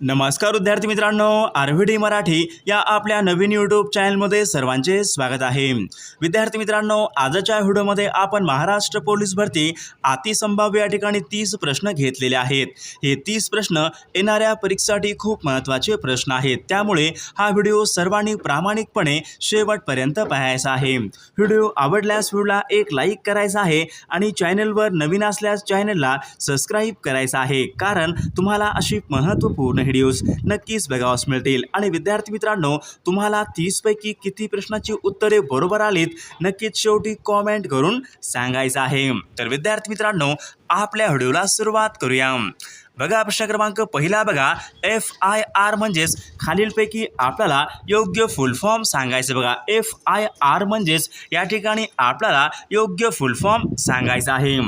नमस्कार विद्यार्थी मित्रांनो आरव्हीडी मराठी या आपल्या नवीन यूट्यूब चॅनलमध्ये सर्वांचे स्वागत आहे. विद्यार्थी मित्रांनो आजच्या व्हिडिओमध्ये आपण महाराष्ट्र पोलीस भरती अतिसंभाव्य या ठिकाणी तीस प्रश्न घेतलेले आहेत. हे तीस प्रश्न येणाऱ्या परीक्षेसाठी खूप महत्त्वाचे प्रश्न आहेत. त्यामुळे हा व्हिडिओ सर्वांनी प्रामाणिकपणे शेवटपर्यंत पाहायचा आहे. व्हिडिओ आवडल्यास व्हिडिओला एक लाईक करायचा आहे आणि चॅनलवर नवीन असल्यास चॅनलला सबस्क्राईब करायचं आहे. कारण तुम्हाला अशी महत्त्वपूर्ण व्हिडिओज नक्कीच बघावास मिळतील. आणि विद्यार्थी मित्रांनो तुम्हाला तीसपैकी किती प्रश्नाची उत्तरे बरोबर आलीत नक्कीच शेवटी कॉमेंट करून सांगायचं आहे. तर विद्यार्थी मित्रांनो आपल्या व्हिडिओला सुरुवात करूया. बघा प्रश्न क्रमांक पहिला बघा. एफ आय आर म्हणजेच खालीलपैकी आपल्याला योग्य फुल फॉर्म सांगायचं बघा. एफ आय आर म्हणजेच या ठिकाणी आपल्याला योग्य फुल फॉर्म सांगायचा आहे.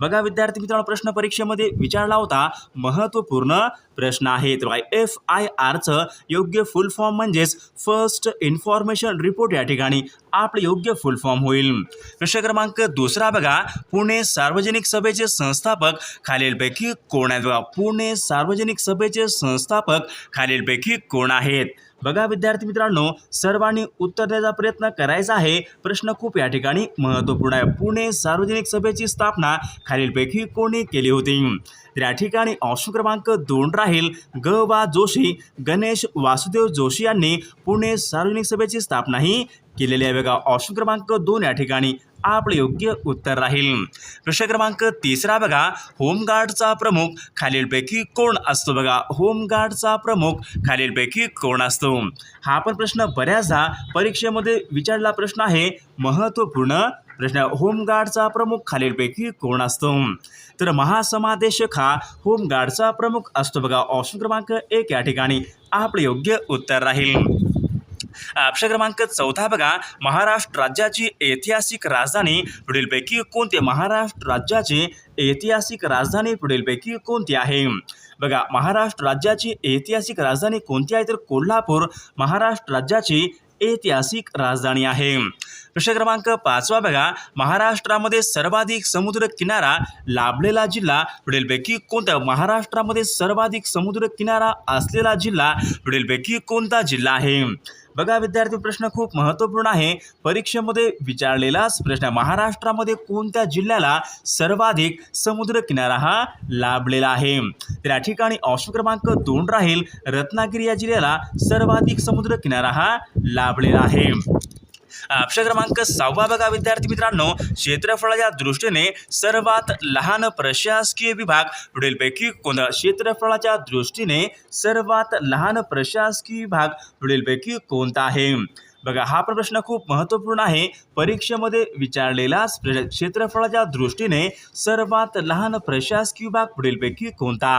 बघा विद्यार्थी मित्रांनो प्रश्न परीक्षेमध्ये विचारला होता महत्त्वपूर्ण प्रश्न आहे तर एफ आय आरचं योग्य फुल फॉर्म म्हणजेच फर्स्ट इन्फॉर्मेशन रिपोर्ट या ठिकाणी आपलं योग्य फुल फॉर्म होईल. प्रश्न क्रमांक दुसरा बघा पुणे सार्वजनिक सभेचे संस्थापक खालीलपैकी कोण आहेत? बघा पुणे सार्वजनिक सभेचे संस्थापक खालीलपैकी कोण आहेत? बघा विद्यार्थी मित्रांनो सर्वांनी उत्तर द्यायचा प्रयत्न करायचा आहे. प्रश्न खूप या ठिकाणी महत्त्वपूर्ण आहे. पुणे सार्वजनिक सभेची स्थापना खालीलपैकी कोणी केली होती? तर या ठिकाणी ऑप्शन क्रमांक दोन राहील. ग. वा. जोशी गणेश वासुदेव जोशी यांनी पुणे सार्वजनिक सभेची स्थापनाही केलेली आहे. बघा ऑप्शन क्रमांक दोन या ठिकाणी. आपलं योग्य उत्तर राहील. प्रश्न क्रमांक तिसरा बघा. होमगार्डचा प्रमुख खालीलपैकी कोण असतो बघा? होमगार्डचा प्रमुख खालीलपैकी कोण असतो? हा पण प्रश्न बऱ्याचदा परीक्षेमध्ये विचारला प्रश्न आहे. महत्त्वपूर्ण प्रश्न होमगार्डचा प्रमुख खालीलपैकी कोण असतो? तर महासमादेशक हा होमगार्डचा प्रमुख असतो बघा. ऑप्शन क्रमांक एक या ठिकाणी. आपलं योग्य उत्तर राहील. ऑप्शन क्रमांक चौथा बघा. महाराष्ट्र राज्याची ऐतिहासिक राजधानी पुढीलपैकी कोणते? महाराष्ट्र राज्याची ऐतिहासिक राजधानी पुढीलपैकी कोणती आहे? बघा महाराष्ट्र राज्याची ऐतिहासिक राजधानी कोणती आहे? तर कोल्हापूर महाराष्ट्र राज्याची ऐतिहासिक राजधानी आहे. प्रश्न क्रमांक पाचवा बघा. महाराष्ट्रामध्ये सर्वाधिक समुद्र किनारा लाभलेला जिल्हा पुढीलपैकी कोणता? महाराष्ट्रामध्ये सर्वाधिक समुद्र किनारा असलेला जिल्हा पुढीलपैकी कोणता जिल्हा आहे? बघा विद्यार्थी प्रश्न खूप महत्त्वपूर्ण आहे. परीक्षेमध्ये विचारलेलाच प्रश्न महाराष्ट्रामध्ये कोणत्या जिल्ह्याला सर्वाधिक समुद्र किनारा हा लाभलेला आहे? तर या ठिकाणी ऑप्शन क्रमांक दोन राहील. रत्नागिरी या जिल्ह्याला सर्वाधिक समुद्र किनारा हा लाभलेला आहे. ऑप्शन क्रमांक सहावा बघा विद्यार्थी मित्रांनो. क्षेत्रफळाच्या दृष्टीने सर्वात लहान प्रशासकीय विभाग पुढीलपैकी कोणता? क्षेत्रफळाच्या दृष्टीने सर्वात लहान प्रशासकीय विभाग पुढीलपैकी कोणता आहे? बघा हा पण प्रश्न खूप महत्त्वपूर्ण आहे. परीक्षेमध्ये विचारलेला क्षेत्रफळाच्या दृष्टीने सर्वात लहान प्रशासकीय विभाग पुढीलपैकी कोणता?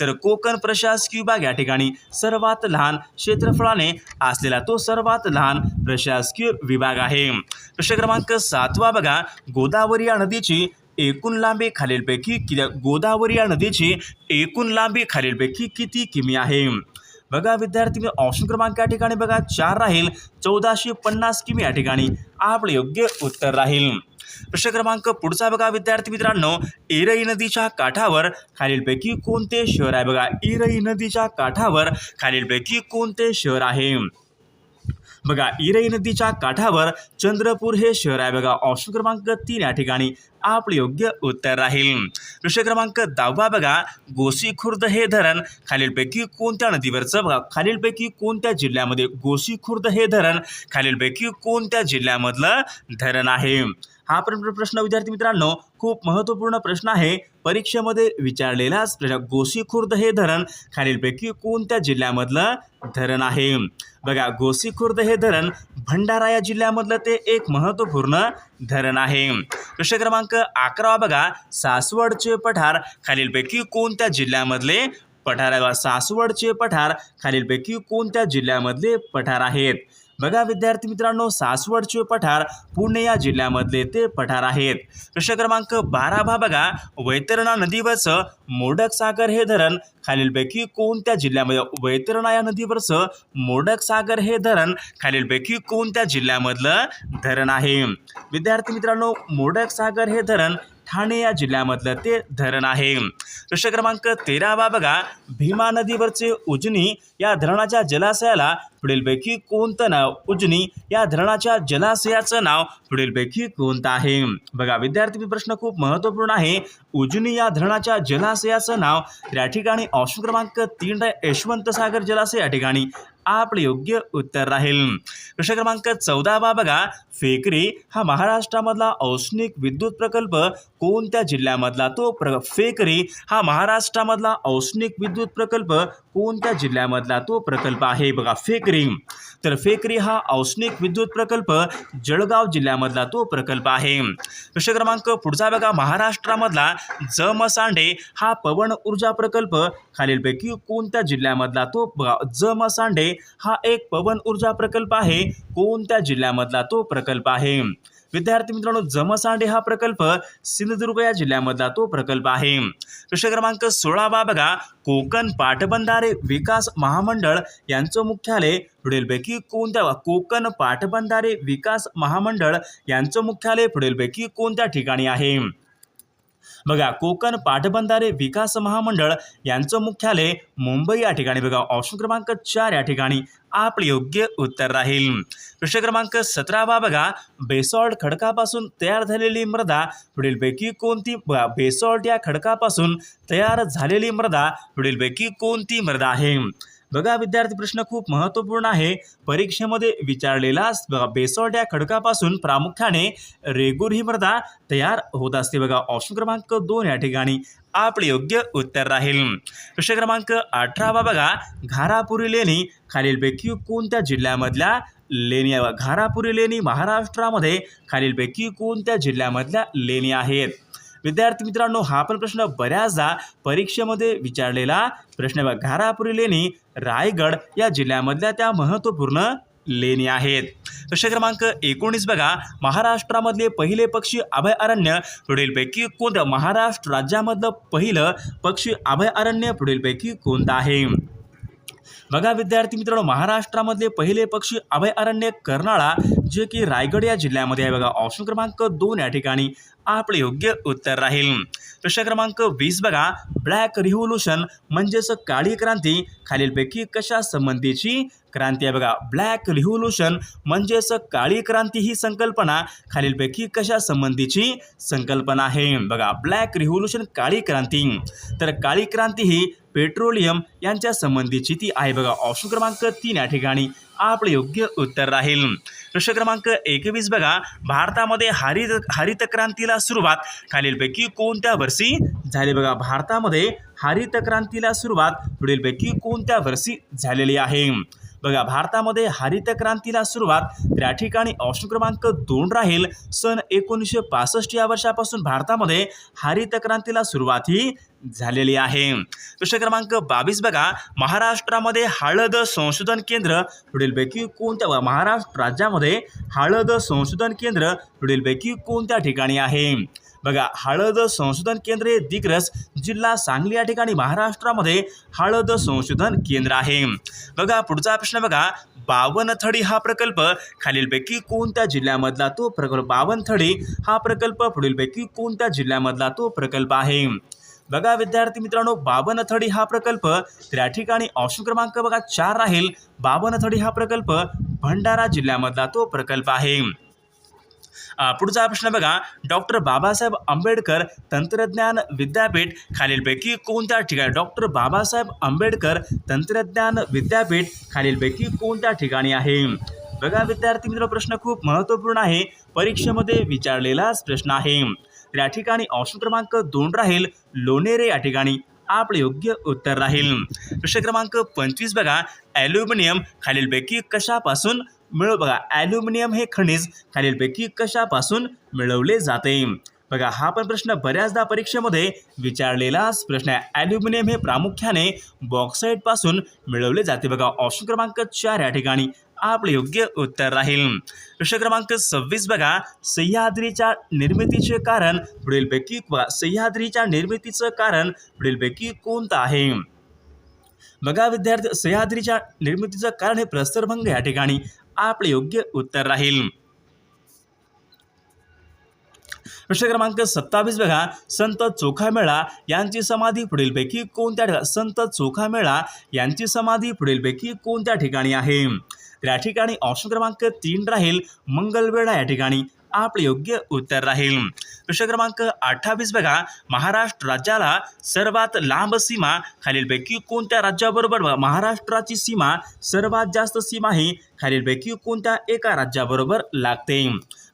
तर कोकण प्रशासकीय विभाग या ठिकाणी सर्वात लहान क्षेत्रफळाने असलेला तो सर्वात लहान प्रशासकीय विभाग आहे. प्रश्न क्रमांक सातवा बघा गोदावरी या नदीची एकूण लांबी खालीलपैकी किती गोदावरी या नदीची एकूण लांबी खालीलपैकी किती किमी आहे? बघा विद्यार्थी मी ऑप्शन क्रमांक या ठिकाणी बघा चार राहील. चौदाशे पन्नास किमी या ठिकाणी आपलं योग्य उत्तर राहील. प्रश्न क्रमांक पुढचा बघा विद्यार्थी मित्रांनो इरई नदीच्या काठावर खालीलपैकी कोणते शहर आहे बघा? इरई नदीच्या काठावर खालीलपैकी कोणते शहर आहे? बघा इरई नदीच्या काठावर चंद्रपूर हे शहर आहे. बघा ऑप्शन क्रमांक तीन या ठिकाणी आपले योग्य उत्तर राहील. प्रश्न क्रमांक दहावा बघा गोसीखुर्द हे धरण. खालीलपैकी कोणत्या नदीवरचं? बघा खालीलपैकी कोणत्या जिल्ह्यामध्ये गोसीखुर्द हे धरण? खालीलपैकी कोणत्या जिल्ह्यामधलं धरण आहे? हा पण प्रश्न विद्यार्थी मित्रांनो खूप महत्त्वपूर्ण प्रश्न आहे. परीक्षेमध्ये विचारलेला प्रश्न गोसी खुर्द हे धरण खालीलपैकी कोणत्या जिल्ह्यामधलं धरण आहे? बघा गोसी खुर्द हे धरण भंडारा या जिल्ह्यामधलं ते एक महत्त्वपूर्ण धरण आहे. प्रश्न क्रमांक अकरावा बघा सासवडचे पठार खालीलपैकी कोणत्या जिल्ह्यामधले पठार सासवडचे पठार खालीलपैकी कोणत्या जिल्ह्यामधले पठार आहेत? बघा विद्यार्थी मित्रांनो सासवडचे पठार पुणे या जिल्ह्यामधले ते पठार आहेत. प्रश्न क्रमांक बारा भा बघा. वैतरणा नदीवरचं मोडक सागर हे धरण खालीलपैकी कोणत्या जिल्ह्यामध्ये? वैतरणा या नदीवरचं मोडक सागर हे धरण खालीलपैकी कोणत्या जिल्ह्यामधलं धरण आहे? विद्यार्थी मित्रांनो मोडक सागर हे धरण ठाणे या जिल्ह्यामधलं ते धरण आहे. प्रश्न क्रमांक तेरावा बघा भीमा नदीवरचे उजनी या धरणाच्या जलाशयाला पुढीलपैकी कोणतं नाव? उजनी या धरणाच्या जलाशयाचं नाव पुढीलपैकी कोणतं आहे? बघा विद्यार्थी प्रश्न खूप महत्त्वपूर्ण आहे. उजनी या धरणाच्या जलाशयाचं नाव त्या ठिकाणी ऑप्शन क्रमांक तीन आहे. यशवंत सागर जलाशय या ठिकाणी आपलं योग्य उत्तर राहील. प्रश्न क्रमांक चौदावा बघा. फेकरी हा महाराष्ट्रामधला औष्णिक विद्युत प्रकल्प कोणत्या जिल्ह्यामधला? तो प्र फेकरी हा महाराष्ट्रामधला औष्णिक विद्युत प्रकल्प कोणत्या जिल्ह्यामधला? तो प्रकल्प आहे बघा फेकरी. तर फेकरी हा औष्णिक विद्युत प्रकल्प जळगाव जिल्ह्यामधला तो प्रकल्प आहे. प्रश्न क्रमांक पुढचा बघा. महाराष्ट्रामधला जमसांडे हा पवन ऊर्जा प्रकल्प. खालीलपैकी कोणत्या जिल्ह्यामधला तो जम जमसांडे हा एक पवन ऊर्जा प्रकल्प आहे? कोणत्या जिल्ह्यामधला तो प्रकल्प आहे? विद्यार्थी मित्रांनो जमसांडे हा प्रकल्प सिंधुदुर्ग या जिल्ह्यामधला तो प्रकल्प आहे. प्रश्न क्रमांक सोळावा बघा. कोकण पाटबंधारे विकास महामंडळ यांचं मुख्यालय. पुढीलपैकी कोणत्या कोकण पाटबंधारे विकास महामंडळ यांचं मुख्यालय पुढीलपैकी कोणत्या ठिकाणी आहे? बघा कोकण पाटबंधारे विकास महामंडळ यांचं मुख्यालय मुंबई या ठिकाणी. बघा ऑप्शन क्रमांक चार या ठिकाणी. आपलं योग्य उत्तर राहील. प्रश्न क्रमांक सतरावा बघा बेसॉल्ट खडकापासून तयार झालेली मृदा पुढीलपैकी कोणती बेसॉल्ट या खडकापासून तयार झालेली मृदा पुढीलपैकी कोणती मृदा आहे? बघा विद्यार्थी प्रश्न खूप महत्त्वपूर्ण आहे. परीक्षेमध्ये विचारलेला बघा बेसॉल्ट या खडकापासून प्रामुख्याने रेगूर ही मृदा तयार होत असते बघा. ऑप्शन क्रमांक दोन या ठिकाणी आपले योग्य उत्तर राहील. प्रश्न क्रमांक अठरावा बघा. घारापुरी लेणी खालीलपैकी कोणत्या जिल्ह्यामधल्या लेणी घारापुरी लेणी महाराष्ट्रामध्ये खालीलपैकी कोणत्या जिल्ह्यामधल्या लेणी आहेत? विद्यार्थी मित्रांनो हा पण प्रश्न बऱ्याचदा परीक्षेमध्ये विचारलेला प्रश्न बघा. घारापुरी लेणी रायगड या जिल्ह्यामधल्या त्या महत्त्वपूर्ण लेणी आहेत. प्रश्न क्रमांक एकोणीस बघा. महाराष्ट्रामधले पहिले पक्षी अभयारण्य पुढीलपैकी कोणतं? महाराष्ट्र राज्यामधलं पहिलं पक्षी अभयारण्य पुढीलपैकी कोणतं आहे? बघा विद्यार्थी मित्रांनो महाराष्ट्रामधले पहिले पक्षी अभयारण्य कर्नाळा जे की रायगड या जिल्ह्यामध्ये आहे बघा. ऑप्शन क्रमांक दोन या ठिकाणी. आपलं योग्य उत्तर राहील. प्रश्न क्रमांक वीस बघा. ब्लॅक रिव्होल्युशन म्हणजेच काळी क्रांती. खालीलपैकी कशा संबंधीची क्रांती आहे बघा. ब्लॅक रिव्होल्युशन म्हणजेच काळी क्रांती ही संकल्पना. खालीलपैकी कशा संबंधीची संकल्पना आहे? बघा ब्लॅक रिव्होल्युशन काळी क्रांती. तर काळी क्रांती ही पेट्रोलियम यांच्या संबंधीची ती आहे बघा. ऑप्शन क्रमांक तीन या ठिकाणी आपलं योग्य उत्तर राहील. प्रश्न क्रमांक एकवीस बघा. भारतामध्ये हरित हरित क्रांतीला सुरुवात खालीलपैकी कोणत्या वर्षी झाली? बघा भारतामध्ये हरित क्रांतीला सुरुवात पुढीलपैकी कोणत्या वर्षी झालेली आहे? बघा भारतामध्ये हरित क्रांतीला सुरुवात त्या ठिकाणी ऑप्शन क्रमांक दोन राहील. सन एकोणीसशे पासष्ट या वर्षापासून भारतामध्ये हरित क्रांतीला सुरुवात ही झालेली आहे. प्रश्न क्रमांक बावीस बघा. महाराष्ट्रामध्ये हळद संशोधन केंद्र पुढीलपैकी कोणत्या महाराष्ट्र राज्यामध्ये हळद संशोधन केंद्र पुढीलपैकी कोणत्या ठिकाणी आहे? बघा हळद संशोधन केंद्र हे दिग्रस जिल्हा सांगली या ठिकाणी महाराष्ट्रामध्ये हळद संशोधन केंद्र आहे. बघा पुढचा प्रश्न बघा. बावनथडी हा प्रकल्प खालीलपैकी कोणत्या जिल्ह्यामधला तो प्रकल्प? बावनथडी हा प्रकल्प पुढीलपैकी कोणत्या जिल्ह्यामधला तो प्रकल्प आहे? बघा विद्यार्थी मित्रांनो बाबनथडी हा प्रकल्प त्या ठिकाणी ऑप्शन क्रमांक बघा चार राहील. बाबनथडी हा प्रकल्प भंडारा जिल्ह्यामधला तो प्रकल्प आहे. पुढचा प्रश्न बघा. डॉक्टर बाबासाहेब आंबेडकर तंत्रज्ञान विद्यापीठ खालीलपैकी कोणत्या ठिकाणी? डॉक्टर बाबासाहेब आंबेडकर तंत्रज्ञान विद्यापीठ खालीलपैकी कोणत्या ठिकाणी आहे? बघा विद्यार्थी मित्र प्रश्न खूप महत्त्वपूर्ण आहे. परीक्षेमध्ये विचारलेलाच प्रश्न आहे. या ठिकाणी ऑप्शन क्रमांक दोन राहील. लोणेरे या ठिकाणी. आपलं योग्य उत्तर राहील. प्रश्न क्रमांक पंचवीस बघा. ॲल्युमिनियम खालीलपैकी कशापासून मिळव बघा ॲल्युमिनियम हे खनिज खालीलपैकी कशापासून मिळवले जाते? बघा हा पण प्रश्न बऱ्याचदा परीक्षेमध्ये विचारलेलाच प्रश्न आहे. ॲल्युमिनियम हे प्रामुख्याने बॉक्साईटपासून मिळवले जाते. बघा ऑप्शन क्रमांक चार या ठिकाणी. आपलं योग्य उत्तर राहील. प्रश्न क्रमांक सव्वीस बघा. सह्याद्रीच्या निर्मितीचे कारण पुढीलपैकी सह्याद्रीच्या निर्मितीचं कारण पुढीलपैकी कोणतं आहे? बघा विद्यार्थी सह्याद्रीच्या निर्मितीचं कारण हे प्रस्तरभंग या ठिकाणी आपले योग्य उत्तर राहील. प्रश्न क्रमांक सत्तावीस बघा. संत चोखामेळा यांची समाधी पुढीलपैकी कोणत्या संत चोखामेळा यांची समाधी पुढीलपैकी कोणत्या ठिकाणी आहे? तर या ठिकाणी ऑप्शन क्रमांक तीन राहील. मंगलवेढा या ठिकाणी आपले योग्य उत्तर राहील. प्रश्न क्रमांक अठ्ठावीस बघा. महाराष्ट्र राज्याला सर्वात लांब सीमा खालीलपैकी कोणत्या राज्याबरोबर महाराष्ट्राची सीमा सर्वात जास्त सीमा ही खालीलपैकी कोणत्या एका राज्याबरोबर लागते?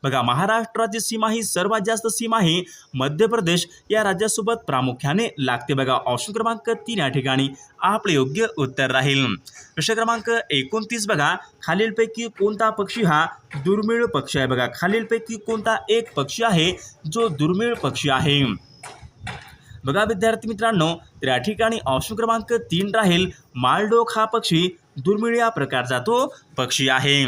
बघा महाराष्ट्राची सीमा ही सर्वात जास्त सीमा ही मध्य प्रदेश या राज्यासोबत प्रामुख्याने लागते. बघा ऑप्शन क्रमांक तीन या ठिकाणी आपले योग्य उत्तर राहील. प्रश्न क्रमांक एकोणतीस बघा खालीलपैकी कोणता पक्षी हा दुर्मिळ पक्षी आहे? बघा खालीलपैकी कोणता एक पक्षी आहे जो दुर्मिळ पक्षी आहे? बघा विद्यार्थी मित्रांनो तर या ठिकाणी ऑप्शन क्रमांक तीन राहील. मालडोक हा पक्षी दुर्मिळ या प्रकारचा तो पक्षी आहे.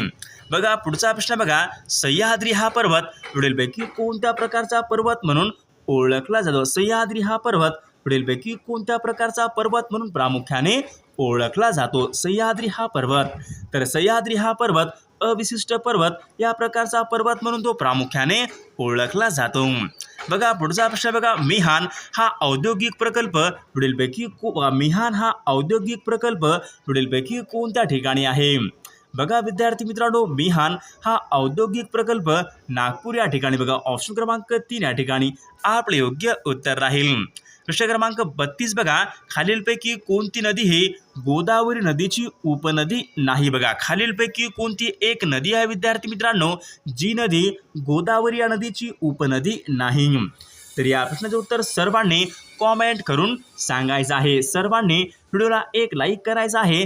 बघा पुढचा प्रश्न बघा. सह्याद्री हा पर्वत पुढीलपैकी कोणत्या प्रकारचा पर्वत म्हणून ओळखला जातो? सह्याद्री हा पर्वत पुढीलपैकी कोणत्या प्रकारचा पर्वत म्हणून प्रामुख्याने ओळखला जातो? सह्याद्री हा पर्वत. तर सह्याद्री हा पर्वत अविशिष्ट पर्वत या प्रकारचा पर्वत म्हणून तो प्रामुख्याने ओळखला जातो. बघा पुढचा प्रश्न बघा. मिहान हा औद्योगिक प्रकल्प पुढीलपैकी को मिहान हा औद्योगिक प्रकल्प पुढीलपैकी कोणत्या ठिकाणी आहे? बघा विद्यार्थी मित्रांनो मिहान हा औद्योगिक प्रकल्प नागपूर या ठिकाणी बघा. ऑप्शन क्रमांक तीन या ठिकाणी आपले योग्य उत्तर राहील. प्रश्न क्रमांक बत्तीस बघा. खालीलपैकी कोणती नदी ही गोदावरी नदीची उपनदी नाही बघा. खालीलपैकी कोणती एक नदी आहे विद्यार्थी मित्रांनो? जी नदी गोदावरी या नदीची उपनदी नाही. तर या प्रश्नाचे उत्तर सर्वांनी कॉमेंट करून सांगायचं आहे. सर्वांनी व्हिडिओला एक लाईक करायचं आहे.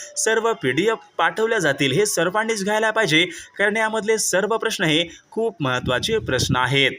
सर्व पी डी एफ पाठवल्या जातील हे सर्वांनीच घ्यायला पाहिजे. कारण यामधले सर्व प्रश्न हे खूप महत्त्वाचे प्रश्न आहेत.